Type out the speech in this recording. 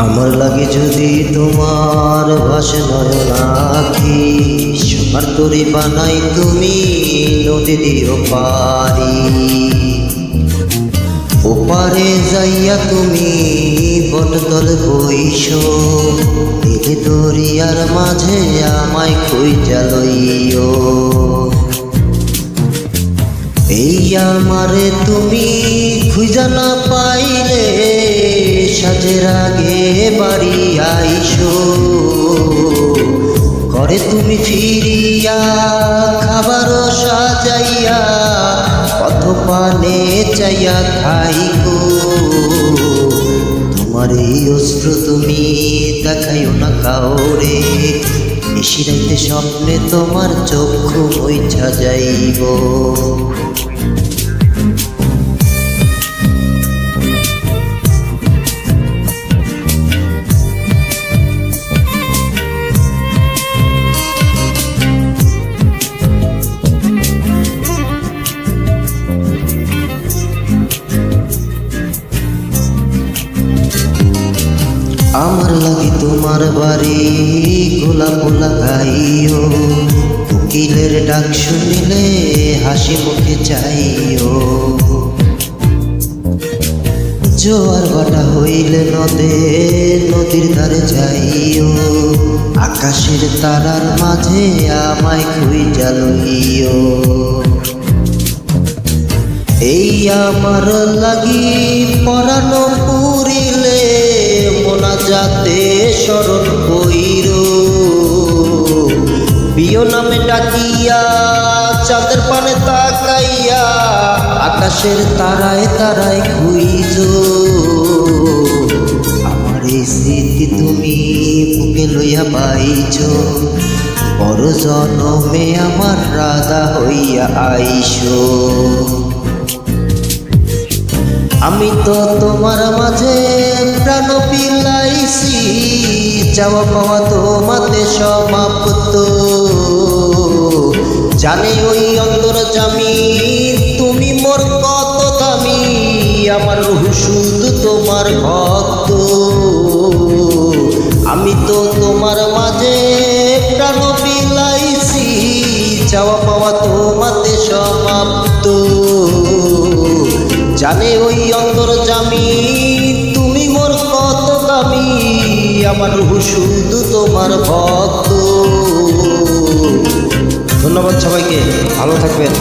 আমার লাগে যদি তোমার ভাসে নয়নাখি সোনার তরি বানাই তুমি নদী দিও পারি ওপারে যাইয়া তুমি বটতল বইস দিলে দরিয়ার মাঝে আমায় কই লইও এই আমারে তুমি খুঁজা না পাইলে সাজের আগে বাড়ি আইসো। করে তুমি ফিরিয়া খাবারও সাজাইয়া পথ পানে চাইয়া খাইকো তোমার এই অস্ত্র তুমি দেখাইও না কাউরে নিশিরাইতে স্বপ্নে তোমার চক্ষু বইছা যাইব। আমার লাগি তোমার বাড়ি, গোলাপ লাগাইও। উকিলের ডাক শুনিলে হাসি মুখে চাইও। জোয়ার ভাটা হইলে নদে, নদীর ধারে যাইও। আকাশের তারার মাঝে আমায় খুঁজা লইও। এই আমার লাগি পরানো যাতে স্মরণ কইর বিয় নামে ডাকিয়া, চাঁদের পানে তাকাইয়া, আকাশের তারায় তারায় খুইজ আমার এই স্মৃতি তুমি বুকে লইয়া পাইছ। বড় জনমে আমার রাধা হইয়া আইসো। আমি তো তোমার মাঝে প্রাণ বিলাইছি চাওয়া পাওয়া তোমাতে সমাপ্ত। জানে ওই অন্তর জামি, তুমি মোর কত দামি। আমার রুহ শুধু তোমার ভক্ত। আমি তো তোমার মাঝে প্রাণ বিলাইছি চাওয়া পাওয়া তোমাতে সমাপ্ত। জানে ওই অন্তর জামি, তুমি মোর কত দামি, আমার রুহ শুধু তোমার ভক্ত। ধন্যবাদ সবাইকে, ভালো থাকবেন